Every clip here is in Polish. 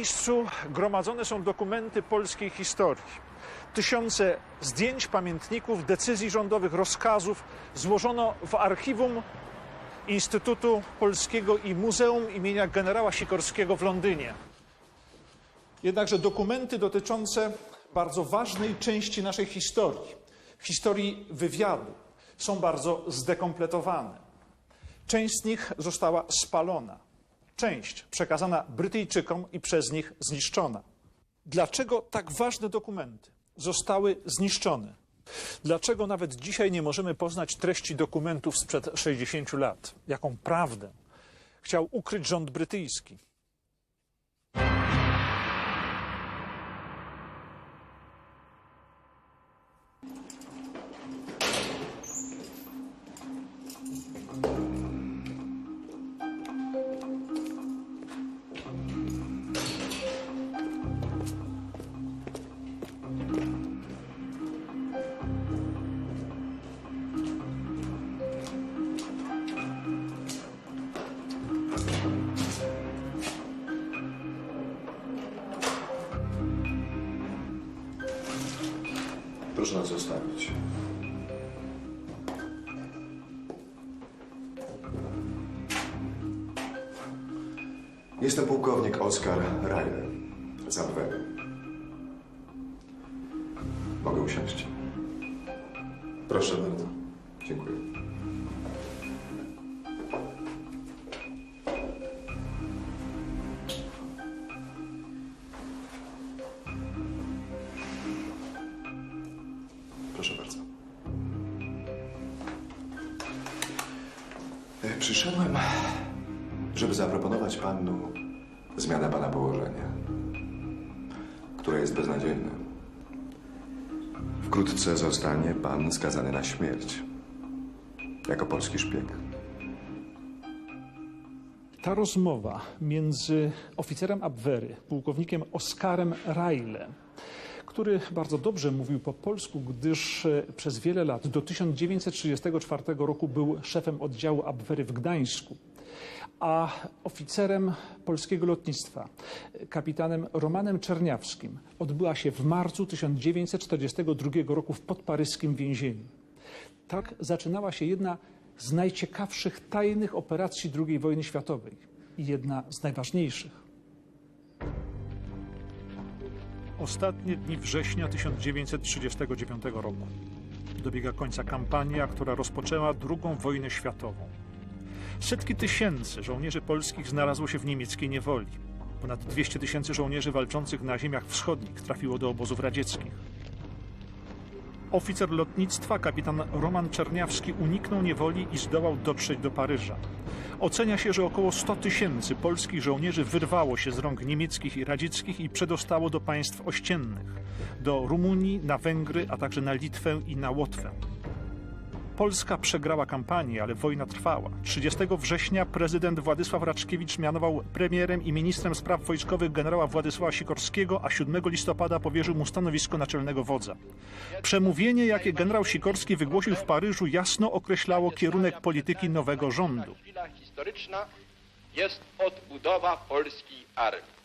miejscu gromadzone są dokumenty polskiej historii. Tysiące zdjęć, pamiętników, decyzji rządowych, rozkazów złożono w archiwum Instytutu Polskiego i Muzeum imienia generała Sikorskiego w Londynie. Jednakże dokumenty dotyczące bardzo ważnej części naszej historii, historii wywiadu, są bardzo zdekompletowane. Część z nich została spalona, część przekazana Brytyjczykom i przez nich zniszczona. Dlaczego tak ważne dokumenty zostały zniszczone? Dlaczego nawet dzisiaj nie możemy poznać treści dokumentów sprzed 60 lat? Jaką prawdę chciał ukryć rząd brytyjski? Proszę nas zostawić. Jestem pułkownik Oskar Reiner z żeby zaproponować panu zmianę pana położenia, które jest beznadziejne. Wkrótce zostanie pan skazany na śmierć jako polski szpieg. Ta rozmowa między oficerem Abwehry, pułkownikiem Oskarem Rajle, który bardzo dobrze mówił po polsku, gdyż e, przez wiele lat, do 1934 roku był szefem oddziału Abwehry w Gdańsku, a oficerem polskiego lotnictwa, kapitanem Romanem Czerniawskim, odbyła się w marcu 1942 roku w podparyskim więzieniu. Tak zaczynała się jedna z najciekawszych tajnych operacji II wojny światowej i jedna z najważniejszych. Ostatnie dni września 1939 roku. Dobiega końca kampania, która rozpoczęła II wojnę światową. Setki tysięcy żołnierzy polskich znalazło się w niemieckiej niewoli. Ponad 200 tysięcy żołnierzy walczących na ziemiach wschodnich trafiło do obozów radzieckich. Oficer lotnictwa, kapitan Roman Czerniawski, uniknął niewoli i zdołał dotrzeć do Paryża. Ocenia się, że około 100 tysięcy polskich żołnierzy wyrwało się z rąk niemieckich i radzieckich i przedostało do państw ościennych do Rumunii, na Węgry, a także na Litwę i na Łotwę. Polska przegrała kampanię, ale wojna trwała. 30 września prezydent Władysław Raczkiewicz mianował premierem i ministrem spraw wojskowych generała Władysława Sikorskiego, a 7 listopada powierzył mu stanowisko naczelnego wodza. Przemówienie, jakie generał Sikorski wygłosił w Paryżu, jasno określało kierunek polityki nowego rządu. Chwila historyczna jest odbudowa polskiej armii.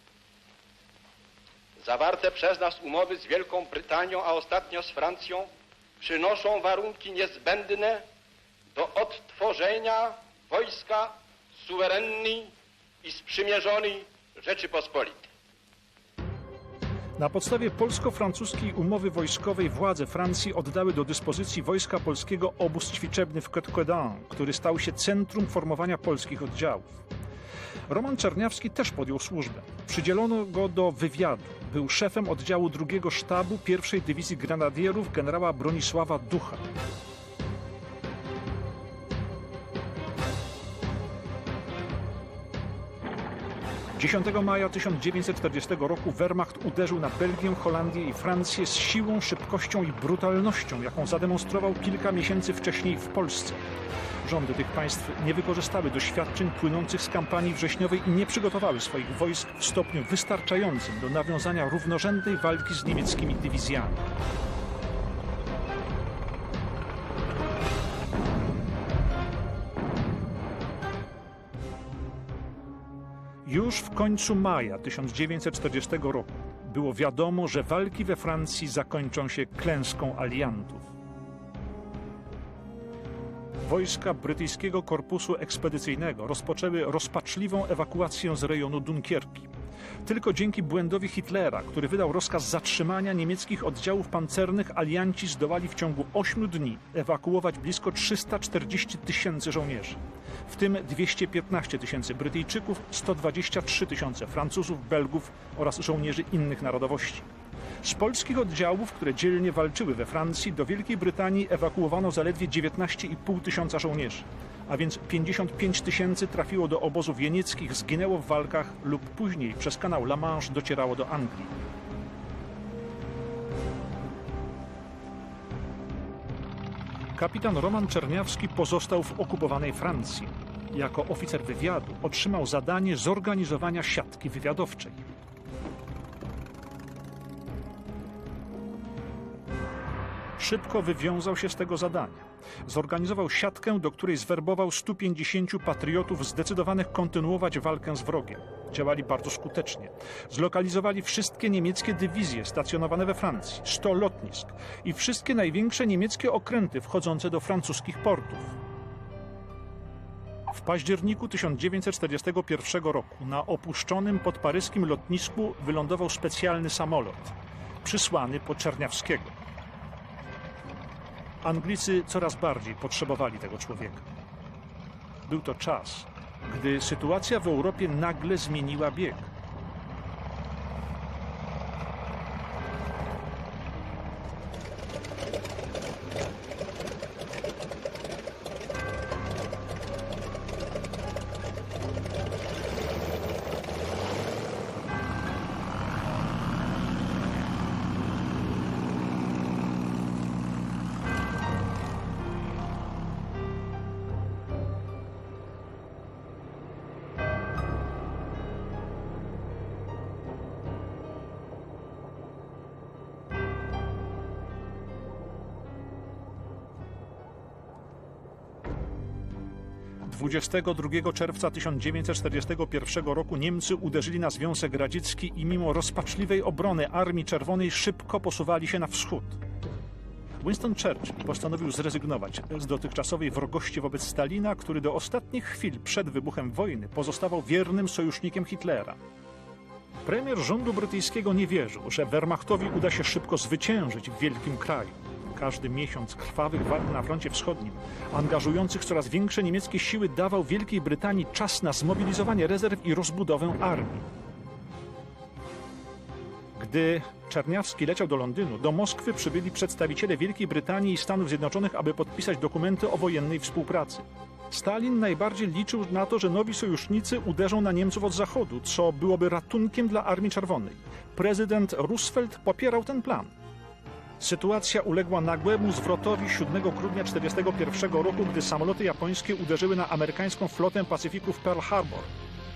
Zawarte przez nas umowy z Wielką Brytanią, a ostatnio z Francją, przynoszą warunki niezbędne do odtworzenia wojska suwerennej i sprzymierzonej Rzeczypospolitej. Na podstawie polsko-francuskiej umowy wojskowej władze Francji oddały do dyspozycji wojska polskiego obóz ćwiczebny w Côte-Quedin, który stał się centrum formowania polskich oddziałów. Roman Czerniawski też podjął służbę. Przydzielono go do wywiadu. Był szefem oddziału drugiego sztabu pierwszej dywizji grenadierów generała Bronisława Ducha. Dziesiątego maja 1940 roku Wehrmacht uderzył na Belgię, Holandię i Francję z siłą, szybkością i brutalnością, jaką zademonstrował kilka miesięcy wcześniej w Polsce. Rządy tych państw nie wykorzystały doświadczeń płynących z kampanii wrześniowej i nie przygotowały swoich wojsk w stopniu wystarczającym do nawiązania równorzędnej walki z niemieckimi dywizjami. Już w końcu maja 1940 roku było wiadomo, że walki we Francji zakończą się klęską aliantów. Wojska brytyjskiego korpusu ekspedycyjnego rozpoczęły rozpaczliwą ewakuację z rejonu Dunkierki. Tylko dzięki błędowi Hitlera, który wydał rozkaz zatrzymania niemieckich oddziałów pancernych, alianci zdołali w ciągu 8 dni ewakuować blisko 340 tysięcy żołnierzy, w tym 215 tysięcy Brytyjczyków, 123 tysiące Francuzów, Belgów oraz żołnierzy innych narodowości. Z polskich oddziałów, które dzielnie walczyły we Francji, do Wielkiej Brytanii ewakuowano zaledwie 19,5 tysiąca żołnierzy, a więc 55 tysięcy trafiło do obozów jenieckich, zginęło w walkach lub później przez kanał La Manche docierało do Anglii. Kapitan Roman Czerniawski pozostał w okupowanej Francji. Jako oficer wywiadu otrzymał zadanie zorganizowania siatki wywiadowczej. Szybko wywiązał się z tego zadania. Zorganizował siatkę, do której zwerbował 150 patriotów zdecydowanych kontynuować walkę z wrogiem. Działali bardzo skutecznie. Zlokalizowali wszystkie niemieckie dywizje stacjonowane we Francji, 100 lotnisk i wszystkie największe niemieckie okręty wchodzące do francuskich portów. W październiku 1941 roku na opuszczonym pod paryskim lotnisku wylądował specjalny samolot, przysłany po Czerniawskiego. Anglicy coraz bardziej potrzebowali tego człowieka. Był to czas, gdy sytuacja w Europie nagle zmieniła bieg. 22 czerwca 1941 roku Niemcy uderzyli na Związek Radziecki i mimo rozpaczliwej obrony Armii Czerwonej szybko posuwali się na wschód. Winston Churchill postanowił zrezygnować z dotychczasowej wrogości wobec Stalina, który do ostatnich chwil przed wybuchem wojny pozostawał wiernym sojusznikiem Hitlera. Premier rządu brytyjskiego nie wierzył, że Wehrmachtowi uda się szybko zwyciężyć w wielkim kraju. Każdy miesiąc krwawych walk na froncie wschodnim, angażujących coraz większe niemieckie siły, dawał Wielkiej Brytanii czas na zmobilizowanie rezerw i rozbudowę armii. Gdy Czerniawski leciał do Londynu, do Moskwy przybyli przedstawiciele Wielkiej Brytanii i Stanów Zjednoczonych, aby podpisać dokumenty o wojennej współpracy. Stalin najbardziej liczył na to, że nowi sojusznicy uderzą na Niemców od zachodu, co byłoby ratunkiem dla Armii Czerwonej. Prezydent Roosevelt popierał ten plan. Sytuacja uległa nagłemu zwrotowi 7 grudnia 1941 roku, gdy samoloty japońskie uderzyły na amerykańską flotę Pacyfiku w Pearl Harbor.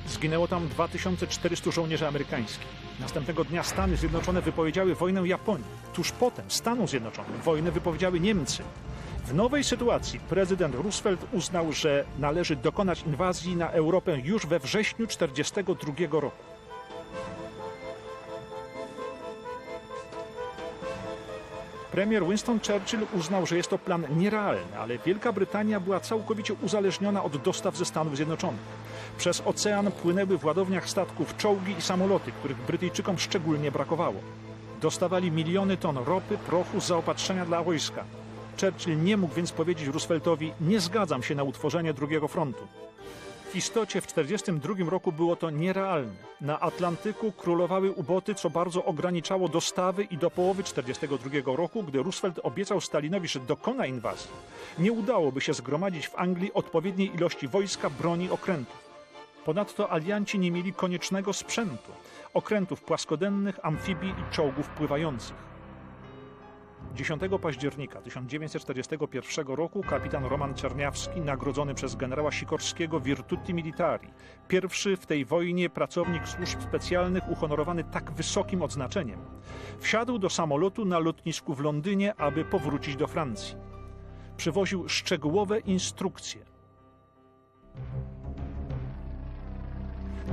Zginęło tam 2400 żołnierzy amerykańskich. Następnego dnia Stany Zjednoczone wypowiedziały wojnę Japonii. Tuż potem Stanom Zjednoczonym wojnę wypowiedziały Niemcy. W nowej sytuacji prezydent Roosevelt uznał, że należy dokonać inwazji na Europę już we wrześniu 1942 roku. Premier Winston Churchill uznał, że jest to plan nierealny, ale Wielka Brytania była całkowicie uzależniona od dostaw ze Stanów Zjednoczonych. Przez ocean płynęły w ładowniach statków czołgi i samoloty, których Brytyjczykom szczególnie brakowało. Dostawali miliony ton ropy, prochu, zaopatrzenia dla wojska. Churchill nie mógł więc powiedzieć Rooseveltowi: Nie zgadzam się na utworzenie drugiego frontu. W istocie w 1942 roku było to nierealne. Na Atlantyku królowały uboty, co bardzo ograniczało dostawy i do połowy 1942 roku, gdy Roosevelt obiecał Stalinowi, że dokona inwazji, nie udałoby się zgromadzić w Anglii odpowiedniej ilości wojska, broni, okrętów. Ponadto alianci nie mieli koniecznego sprzętu okrętów płaskodennych, amfibii i czołgów pływających. 10 października 1941 roku kapitan Roman Czerniawski, nagrodzony przez generała Sikorskiego Virtuti Militari, pierwszy w tej wojnie pracownik służb specjalnych uhonorowany tak wysokim odznaczeniem, wsiadł do samolotu na lotnisku w Londynie, aby powrócić do Francji. Przywoził szczegółowe instrukcje.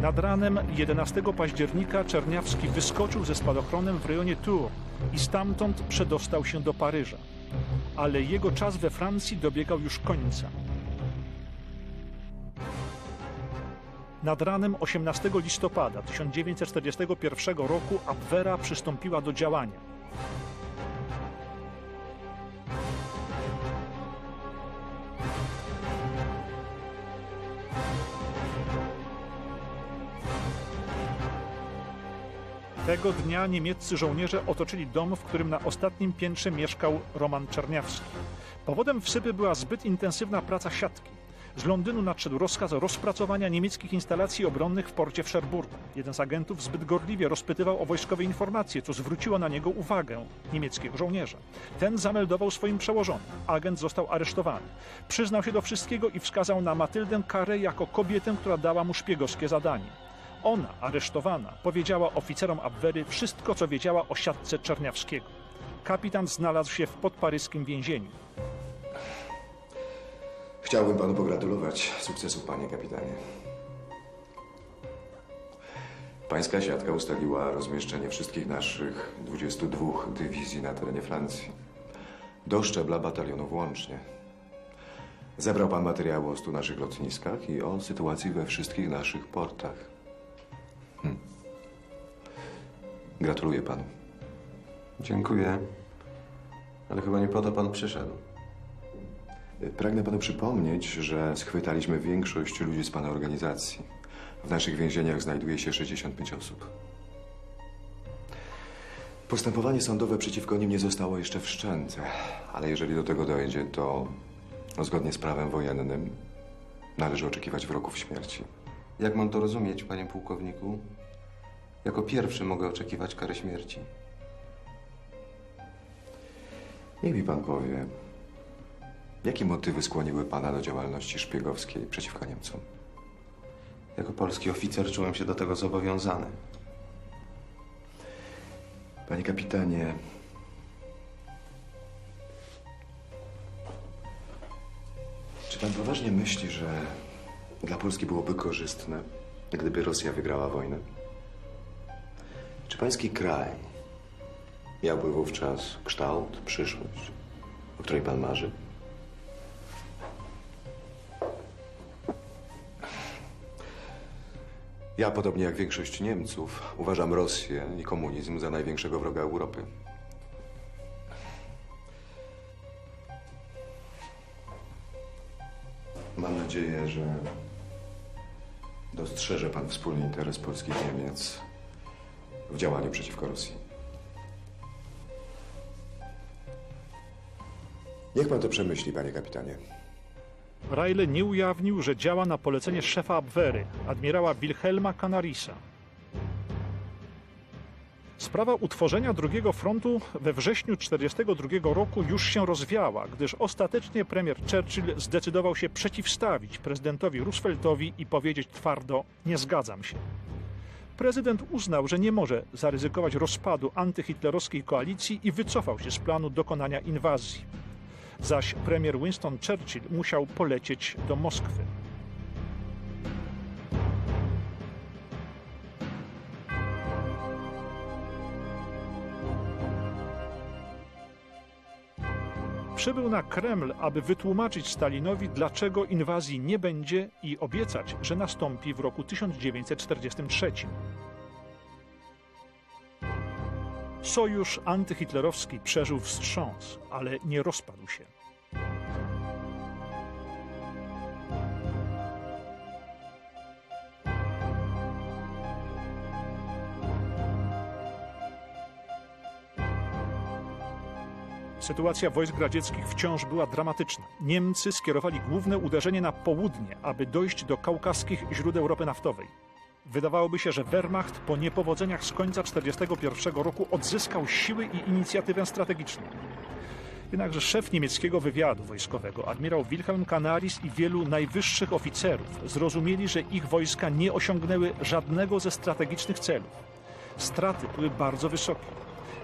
Nad ranem 11 października Czerniawski wyskoczył ze spadochronem w rejonie Tours i stamtąd przedostał się do Paryża. Ale jego czas we Francji dobiegał już końca. Nad ranem 18 listopada 1941 roku Abwehra przystąpiła do działania. Tego dnia niemieccy żołnierze otoczyli dom, w którym na ostatnim piętrze mieszkał Roman Czerniawski. Powodem wsypy była zbyt intensywna praca siatki. Z Londynu nadszedł rozkaz rozpracowania niemieckich instalacji obronnych w porcie w Szerburgu. Jeden z agentów zbyt gorliwie rozpytywał o wojskowe informacje, co zwróciło na niego uwagę niemieckiego żołnierza. Ten zameldował swoim przełożonym. Agent został aresztowany. Przyznał się do wszystkiego i wskazał na Matyldę Karę jako kobietę, która dała mu szpiegowskie zadanie. Ona, aresztowana, powiedziała oficerom Abwehry wszystko, co wiedziała o siatce Czerniawskiego. Kapitan znalazł się w podparyskim więzieniu. Chciałbym panu pogratulować sukcesu, panie kapitanie. Pańska siatka ustaliła rozmieszczenie wszystkich naszych 22 dywizji na terenie Francji. Do szczebla batalionu włącznie. Zebrał pan materiały o stu naszych lotniskach i o sytuacji we wszystkich naszych portach. Hm. Gratuluję panu. Dziękuję. Ale chyba nie po to pan przyszedł. Pragnę panu przypomnieć, że schwytaliśmy większość ludzi z pana organizacji. W naszych więzieniach znajduje się 65 osób. Postępowanie sądowe przeciwko nim nie zostało jeszcze wszczęte, ale jeżeli do tego dojdzie, to no, zgodnie z prawem wojennym należy oczekiwać wyroków śmierci. Jak mam to rozumieć, panie pułkowniku? Jako pierwszy mogę oczekiwać kary śmierci. Niech mi pan powie, jakie motywy skłoniły pana do działalności szpiegowskiej przeciwko Niemcom? Jako polski oficer czułem się do tego zobowiązany. Panie kapitanie, czy pan poważnie myśli, że dla Polski byłoby korzystne, gdyby Rosja wygrała wojnę? Czy pański kraj miałby wówczas kształt, przyszłość, o której pan marzy? Ja, podobnie jak większość Niemców, uważam Rosję i komunizm za największego wroga Europy. Mam nadzieję, że dostrzeże pan wspólny interes Polski i Niemiec w działaniu przeciwko Rosji. Niech pan to przemyśli, panie kapitanie. Rajle nie ujawnił, że działa na polecenie szefa Abwehry, admirała Wilhelma Canarisa. Sprawa utworzenia drugiego frontu we wrześniu 1942 roku już się rozwiała, gdyż ostatecznie premier Churchill zdecydował się przeciwstawić prezydentowi Rooseveltowi i powiedzieć twardo: Nie zgadzam się. Prezydent uznał, że nie może zaryzykować rozpadu antyhitlerowskiej koalicji i wycofał się z planu dokonania inwazji. Zaś premier Winston Churchill musiał polecieć do Moskwy. Przybył na Kreml, aby wytłumaczyć Stalinowi, dlaczego inwazji nie będzie i obiecać, że nastąpi w roku 1943. Sojusz antyhitlerowski przeżył wstrząs, ale nie rozpadł się. Sytuacja wojsk radzieckich wciąż była dramatyczna. Niemcy skierowali główne uderzenie na południe, aby dojść do kaukaskich źródeł ropy naftowej. Wydawałoby się, że Wehrmacht po niepowodzeniach z końca 1941 roku odzyskał siły i inicjatywę strategiczną. Jednakże szef niemieckiego wywiadu wojskowego, admirał Wilhelm Canaris i wielu najwyższych oficerów zrozumieli, że ich wojska nie osiągnęły żadnego ze strategicznych celów. Straty były bardzo wysokie.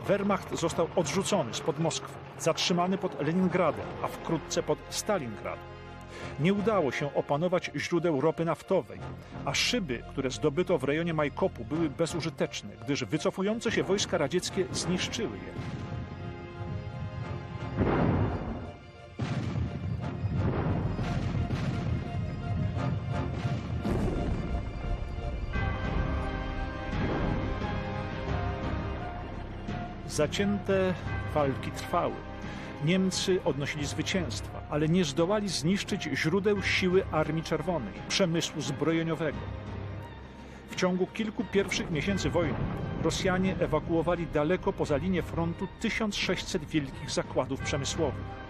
Wehrmacht został odrzucony spod Moskwy, zatrzymany pod Leningradem, a wkrótce pod Stalingradem. Nie udało się opanować źródeł ropy naftowej, a szyby, które zdobyto w rejonie Majkopu, były bezużyteczne, gdyż wycofujące się wojska radzieckie zniszczyły je. Zacięte walki trwały. Niemcy odnosili zwycięstwa, ale nie zdołali zniszczyć źródeł siły Armii Czerwonej, przemysłu zbrojeniowego. W ciągu kilku pierwszych miesięcy wojny Rosjanie ewakuowali daleko poza linię frontu 1600 wielkich zakładów przemysłowych.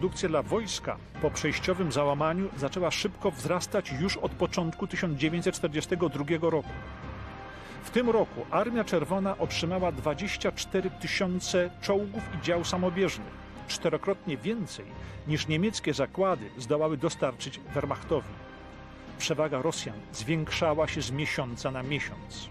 Produkcja dla wojska po przejściowym załamaniu zaczęła szybko wzrastać już od początku 1942 roku. W tym roku Armia Czerwona otrzymała 24 tysiące czołgów i dział samobieżnych, czterokrotnie więcej niż niemieckie zakłady zdołały dostarczyć Wehrmachtowi. Przewaga Rosjan zwiększała się z miesiąca na miesiąc.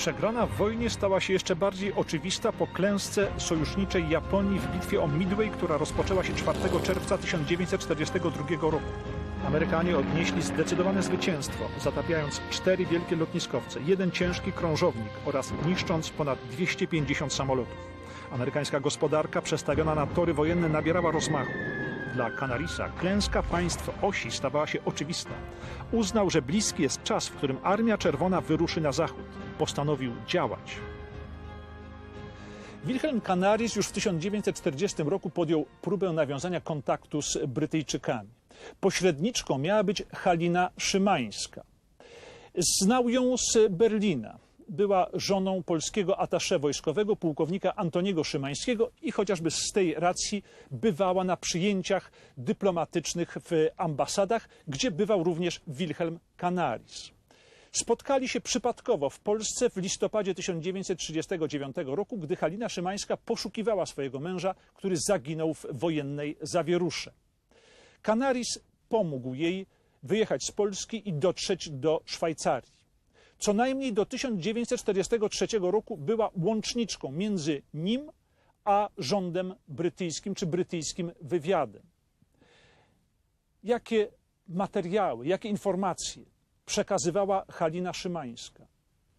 Przegrana w wojnie stała się jeszcze bardziej oczywista po klęsce sojuszniczej Japonii w bitwie o Midway, która rozpoczęła się 4 czerwca 1942 roku. Amerykanie odnieśli zdecydowane zwycięstwo, zatapiając cztery wielkie lotniskowce, jeden ciężki krążownik oraz niszcząc ponad 250 samolotów. Amerykańska gospodarka przestawiona na tory wojenne nabierała rozmachu. Dla Canarisa klęska państw osi stawała się oczywista. Uznał, że bliski jest czas, w którym Armia Czerwona wyruszy na zachód. Postanowił działać. Wilhelm Canaris już w 1940 roku podjął próbę nawiązania kontaktu z Brytyjczykami. Pośredniczką miała być Halina Szymańska. Znał ją z Berlina. Była żoną polskiego atasze wojskowego, pułkownika Antoniego Szymańskiego i chociażby z tej racji bywała na przyjęciach dyplomatycznych w ambasadach, gdzie bywał również Wilhelm Canaris. Spotkali się przypadkowo w Polsce w listopadzie 1939 roku, gdy Halina Szymańska poszukiwała swojego męża, który zaginął w wojennej zawierusze. Canaris pomógł jej wyjechać z Polski i dotrzeć do Szwajcarii. Co najmniej do 1943 roku była łączniczką między nim a rządem brytyjskim czy brytyjskim wywiadem. Jakie materiały, jakie informacje przekazywała Halina Szymańska?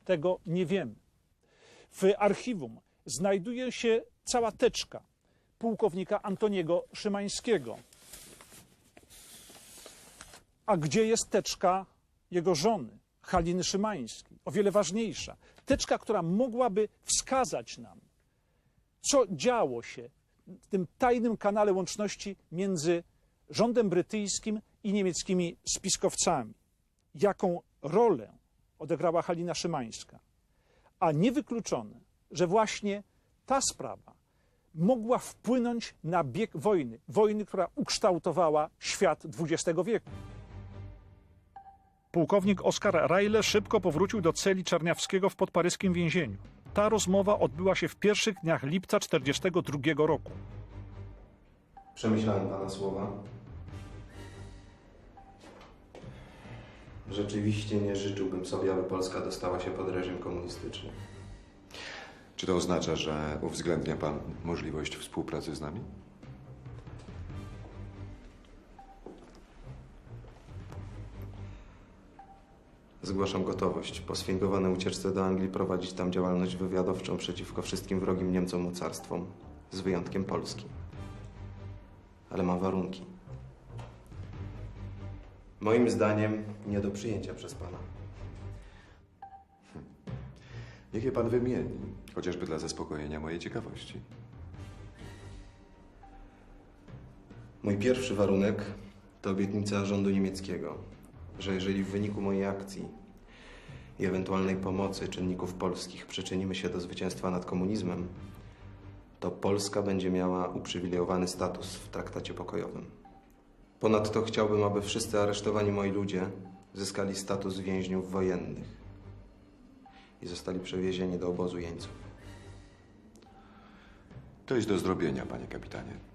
Tego nie wiemy. W archiwum znajduje się cała teczka pułkownika Antoniego Szymańskiego. A gdzie jest teczka jego żony, Haliny Szymańskiej? O wiele ważniejsza. Teczka, która mogłaby wskazać nam, co działo się w tym tajnym kanale łączności między rządem brytyjskim i niemieckimi spiskowcami. Jaką rolę odegrała Halina Szymańska. A niewykluczone, że właśnie ta sprawa mogła wpłynąć na bieg wojny, wojny, która ukształtowała świat XX wieku. Pułkownik Oskar Rajle szybko powrócił do celi Czarniawskiego w podparyskim więzieniu. Ta rozmowa odbyła się w pierwszych dniach lipca 1942 roku. Przemyślałem pana słowa. Rzeczywiście nie życzyłbym sobie, aby Polska dostała się pod reżim komunistyczny. Czy to oznacza, że uwzględnia pan możliwość współpracy z nami? Zgłaszam gotowość po sfingowanej ucieczce do Anglii prowadzić tam działalność wywiadowczą przeciwko wszystkim wrogim Niemcom mocarstwom, z wyjątkiem Polski. Ale mam warunki. Moim zdaniem nie do przyjęcia przez pana. Niech je pan wymieni, chociażby dla zaspokojenia mojej ciekawości. Mój pierwszy warunek to obietnica rządu niemieckiego, że jeżeli w wyniku mojej akcji i ewentualnej pomocy czynników polskich przyczynimy się do zwycięstwa nad komunizmem, to Polska będzie miała uprzywilejowany status w traktacie pokojowym. Ponadto chciałbym, aby wszyscy aresztowani moi ludzie zyskali status więźniów wojennych i zostali przewiezieni do obozu jeńców. To jest do zrobienia, panie kapitanie.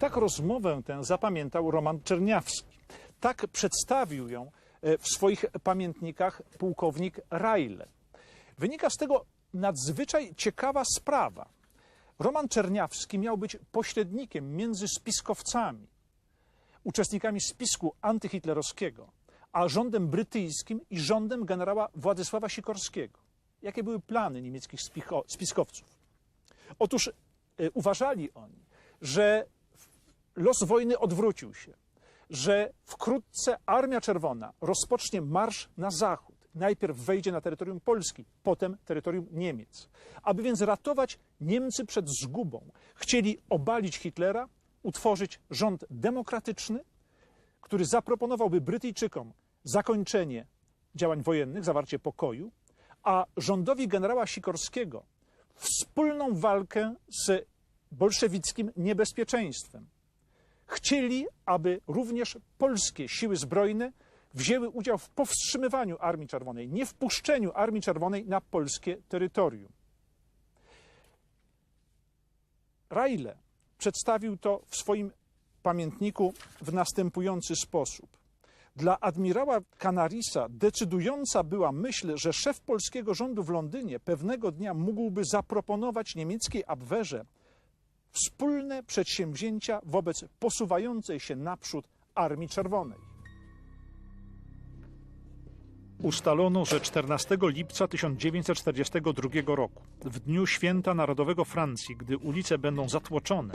Tak rozmowę tę zapamiętał Roman Czerniawski. Tak przedstawił ją e, w swoich pamiętnikach pułkownik Rajle. Wynika z tego nadzwyczaj ciekawa sprawa. Roman Czerniawski miał być pośrednikiem między spiskowcami, uczestnikami spisku antyhitlerowskiego, a rządem brytyjskim i rządem generała Władysława Sikorskiego. Jakie były plany niemieckich spiskowców? Otóż e, uważali oni, że los wojny odwrócił się, że wkrótce Armia Czerwona rozpocznie marsz na zachód. Najpierw wejdzie na terytorium Polski, potem terytorium Niemiec. Aby więc ratować Niemcy przed zgubą, chcieli obalić Hitlera, utworzyć rząd demokratyczny, który zaproponowałby Brytyjczykom zakończenie działań wojennych, zawarcie pokoju, a rządowi generała Sikorskiego wspólną walkę z bolszewickim niebezpieczeństwem. Chcieli, aby również polskie siły zbrojne wzięły udział w powstrzymywaniu Armii Czerwonej, nie wpuszczeniu Armii Czerwonej na polskie terytorium. Rajle przedstawił to w swoim pamiętniku w następujący sposób. Dla admirała Canarisa decydująca była myśl, że szef polskiego rządu w Londynie pewnego dnia mógłby zaproponować niemieckiej Abwehrze wspólne przedsięwzięcia wobec posuwającej się naprzód Armii Czerwonej. Ustalono, że 14 lipca 1942 roku, w dniu święta narodowego Francji, gdy ulice będą zatłoczone,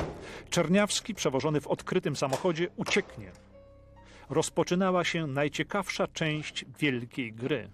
Czerniawski, przewożony w odkrytym samochodzie, ucieknie. Rozpoczynała się najciekawsza część wielkiej gry.